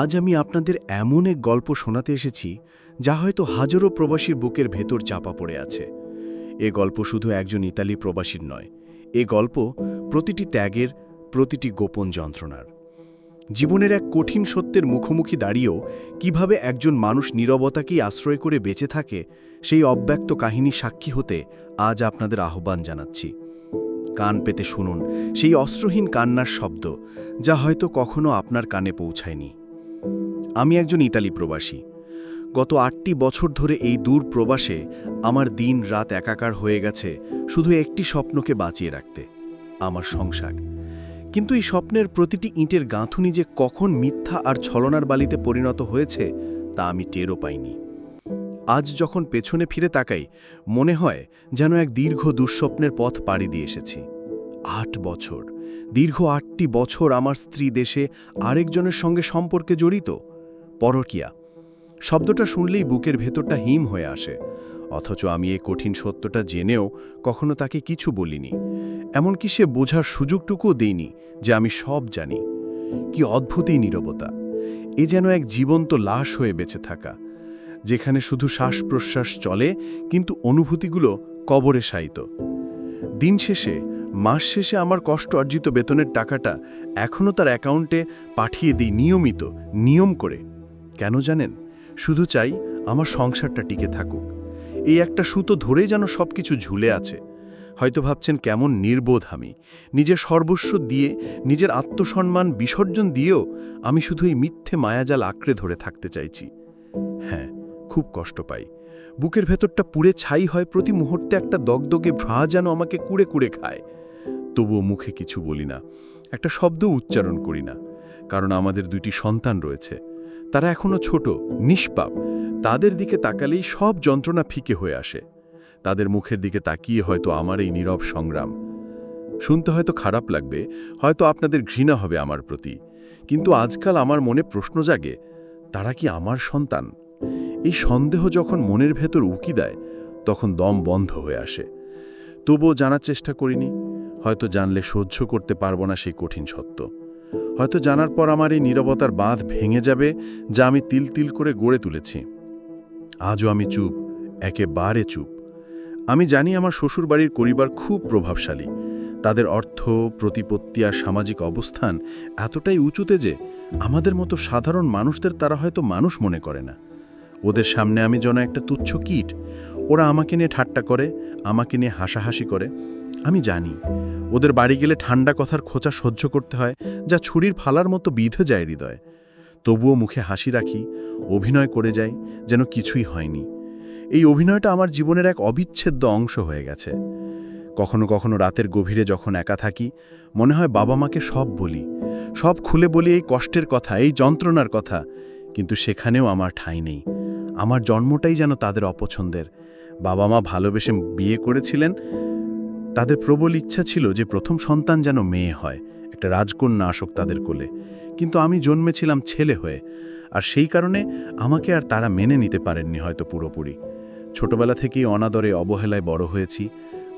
আজ আমি আপনাদের এমন এক গল্প শোনাতে এসেছি, যা হয়তো হাজারো প্রবাসীর বুকের ভেতর চাপা পড়ে আছে। এ গল্প শুধু একজন ইতালি প্রবাসীর নয়, এ গল্প প্রতিটি ত্যাগের, প্রতিটি গোপন যন্ত্রণার। জীবনের এক কঠিন সত্যের মুখোমুখি দাঁড়িয়েও কীভাবে একজন মানুষ নীরবতাকেই আশ্রয় করে বেঁচে থাকে, সেই অব্যক্ত কাহিনী সাক্ষী হতে আজ আপনাদের আহ্বান জানাচ্ছি। কান পেতে শুনুন সেই অস্ত্রহীন কান্নার শব্দ, যা হয়তো কখনো আপনার কানে পৌঁছায়নি। আমি একজন ইতালি প্রবাসী। গত আটটি বছর ধরে এই দূর প্রবাসে আমার দিন রাত একাকার হয়ে গেছে শুধু একটি স্বপ্নকে বাঁচিয়ে রাখতে, আমার সংসার। কিন্তু এই স্বপ্নের প্রতিটি ইঁটের গাঁথুনি যে কখন মিথ্যা আর ছলনার বালিতে পরিণত হয়েছে, তা আমি টেরও পাইনি। আজ যখন পেছনে ফিরে তাকাই, মনে হয় যেন এক দীর্ঘ দুঃস্বপ্নের পথ পাড়ি দিয়ে এসেছি। আট বছর, দীর্ঘ আটটি বছর আমার স্ত্রী দেশে আরেকজনের সঙ্গে সম্পর্কে জড়িত? পরকিয়া। শব্দটা শুনলেই বুকের ভেতরটা হিম হয়ে আসে, অথচ আমি এই কঠিন সত্যটা জেনেও কখনো তাকে কিছু বলিনি, এমনকি সে বোঝার সুযোগটুকুও দেইনি যে আমি সব জানি। কি অদ্ভুতই নীরবতা, এ যেন এক জীবন্ত লাশ হয়ে বেঁচে থাকা, যেখানে শুধু শ্বাস প্রশ্বাস চলে, কিন্তু অনুভূতিগুলো কবরে শায়িত। দিন শেষে, মাস শেষে আমার কষ্ট অর্জিত বেতনের টাকাটা এখনও তার অ্যাকাউন্টে পাঠিয়ে দিই নিয়মিত, নিয়ম করে। কেন জানেন? শুধু চাই আমার সংসারটা টিকে থাকুক। এই একটা সুতো ধরেই যেন সব কিছু ঝুলে আছে। হয়তো ভাবছেন কেমন নির্বোধ আমি। নিজের সর্বস্ব দিয়ে, নিজের আত্মসম্মান বিসর্জন দিয়েও আমি শুধু এই মিথ্যে মায়াজাল আঁকড়ে ধরে থাকতে চাইছি। হ্যাঁ খুব কষ্ট পাই। বুকের ভেতরটা পুড়ে ছাই হয় প্রতি মুহূর্তে একটা দগদগে ভ্রা যেন আমাকে কুড়ে কুড়ে খায়। তবুও মুখে কিছু বলি না। একটা শব্দ উচ্চারণ করি না। কারণ আমাদের দুইটি সন্তান রয়েছে। তারা এখনও ছোট, নিষ্পাপ। তাদের দিকে তাকালেই সব যন্ত্রণা ফিকে হয়ে আসে। তাদের মুখের দিকে তাকিয়ে হয়তো আমার এই নীরব সংগ্রাম। শুনতে হয়তো খারাপ লাগবে, হয়তো আপনাদের ঘৃণা হবে আমার প্রতি। কিন্তু আজকাল আমার মনে প্রশ্ন জাগে, তারা কি আমার সন্তান? এই সন্দেহ যখন মনের ভেতর উকি দেয়, তখন দম বন্ধ হয়ে আসে। তবুও জানার চেষ্টা করিনি, হয়তো জানলে সহ্য করতে পারব না সেই কঠিন সত্য। হয়তো জানার পর আমার এই নীরবতার বাঁধ ভেঙে যাবে, যা আমি তিল তিল করে গড়ে তুলেছি। আজও আমি চুপ, একেবারে চুপ। আমি জানি আমার শ্বশুরবাড়ির পরিবার খুব প্রভাবশালী। তাদের অর্থ, প্রতিপত্তি আর সামাজিক অবস্থান এতটাই উঁচুতে যে আমাদের মতো সাধারণ মানুষদের তারা হয়তো মানুষ মনে করে না। ওদের সামনে আমি যেন একটা তুচ্ছ কীট। ওরা আমাকে নিয়ে ঠাট্টা করে, আমাকে নিয়ে হাসাহাসি করে। আমি জানি ওদের বাড়ি গেলে ঠান্ডা কথার খোঁচা সহ্য করতে হয়, যা ছুরির ফালার মতো বিধে যায় হৃদয়। তবুও মুখে হাসি রাখি, অভিনয় করে যাই, যেন কিছুই হয়নি। এই অভিনয়টা আমার জীবনের এক অবিচ্ছেদ্য অংশ হয়ে গেছে। কখনো কখনো রাতের গভীরে যখন একা থাকি, মনে হয় বাবা মাকে সব বলি। সব খুলে বলি এই কষ্টের কথা, এই যন্ত্রণার কথা, কিন্তু সেখানেও আমার ঠাঁই নেই। আমার জন্মটাই যেন তাদের অপছন্দের। বাবা মা ভালোবেসে বিয়ে করেছিলেন তাদের প্রবল ইচ্ছা ছিল যে প্রথম সন্তান যেন মেয়ে হয়, একটা রাজকন্যা আসক তাদের কোলে। কিন্তু আমি জন্মেছিলাম ছেলে হয়ে, আর সেই কারণে আমাকে আর তারা মেনে নিতে পারেননি হয়তো পুরোপুরি। ছোটবেলা থেকেই অনাদরে অবহেলায় বড় হয়েছি।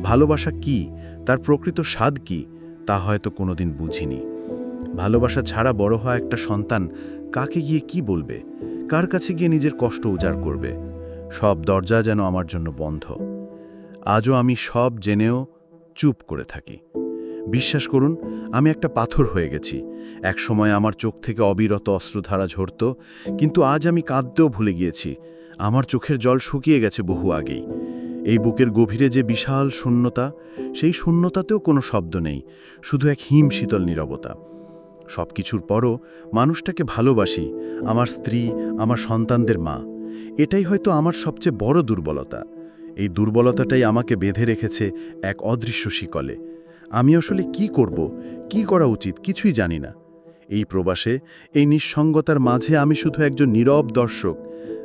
ভালোবাসা কি, তার প্রকৃত স্বাদ কি, তা হয়তো কোনোদিন বুঝিনি। ভালোবাসা ছাড়া বড় হওয়া একটা সন্তান কাকে গিয়ে কি বলবে? কার কাছে গিয়ে নিজের কষ্ট উজাড় করবে? সব দরজা যেন আমার জন্য বন্ধ। আজও আমি সব জেনেও চুপ করে থাকি। বিশ্বাস করুন, আমি একটা পাথর হয়ে গেছি। এক সময় আমার চোখ থেকে অবিরত অশ্রুধারা ঝরত, কিন্তু আজ আমি কাঁদতেও ভুলে গিয়েছি। আমার চোখের জল শুকিয়ে গেছে বহু আগেই। এই বুকের গভীরে যে বিশাল শূন্যতা, সেই শূন্যতাতেও কোনো শব্দ নেই, শুধু এক হিম শীতল নীরবতা। সব কিছুর পরও মানুষটাকে ভালোবাসি, আমার স্ত্রী, আমার সন্তানদের মা। এটাই হয়তো আমার সবচেয়ে বড় দুর্বলতা। এই দুর্বলতাটাই আমাকে বেঁধে রেখেছে এক অদৃশ্য শিকলে। আমি আসলে কি করব? কি করা উচিত? কিছুই জানি না। এই প্রবাসে, এই নিঃসঙ্গতার মাঝে আমি শুধু একজন নীরব দর্শক।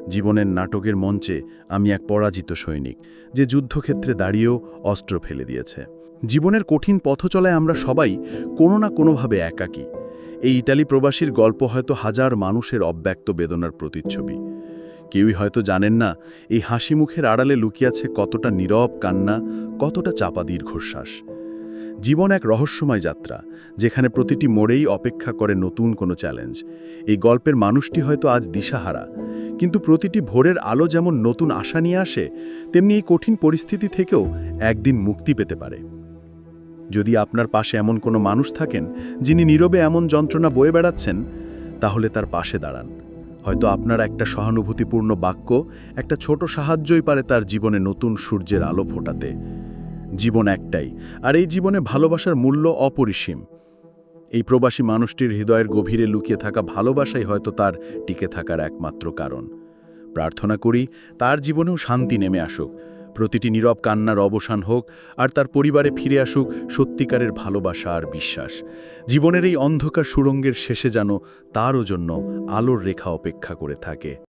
জীবনের নাটকের মঞ্চে আমি এক পরাজিত সৈনিক, যে যুদ্ধক্ষেত্রে দাঁড়িয়েও অস্ত্র ফেলে দিয়েছে। জীবনের কঠিন পথচলায় আমরা সবাই কোনো না কোনোভাবে একাকী। এই ইটালি প্রবাসীর গল্প হয়তো হাজার মানুষের অব্যক্ত বেদনার প্রতিচ্ছবি। কেউই হয়তো জানেন না এই হাসি মুখের আড়ালে লুকিয়াছে কতটা নীরব কান্না, কতটা চাপা দীর্ঘশ্বাস। জীবন এক রহস্যময় যাত্রা, যেখানে প্রতিটি মোড়েই অপেক্ষা করে নতুন কোনো চ্যালেঞ্জ। এই গল্পের মানুষটি হয়তো আজ দিশাহারা, কিন্তু প্রতিটি ভোরের আলো যেমন নতুন আশা নিয়ে আসে, তেমনি এই কঠিন পরিস্থিতি থেকেও একদিন মুক্তি পেতে পারে। যদি আপনার পাশে এমন কোনো মানুষ থাকেন, যিনি নীরবে এমন যন্ত্রণা বয়ে বেড়াচ্ছেন, তাহলে তার পাশে দাঁড়ান। হয়তো আপনার একটা সহানুভূতিপূর্ণ বাক্য, একটা ছোট সাহায্যই পারে তার জীবনে নতুন সূর্যের আলো ফোটাতে। জীবন একটাই, আর এই জীবনে ভালোবাসার মূল্য অপরিসীম। এই প্রবাসী মানুষটির হৃদয়ের গভীরে লুকিয়ে থাকা ভালোবাসাই হয়তো তার টিকে থাকার একমাত্র কারণ। প্রার্থনা করি, তার জীবনেও শান্তি নেমে আসুক। প্রতিটি নীরব কান্নার অবসান হোক আর তার পরিবারে ফিরে আসুক সত্যিকারের ভালোবাসা আর বিশ্বাস। জীবনের এই অন্ধকার সুরঙ্গের শেষে যেন তারও জন্য আলোর রেখা অপেক্ষা করে থাকে।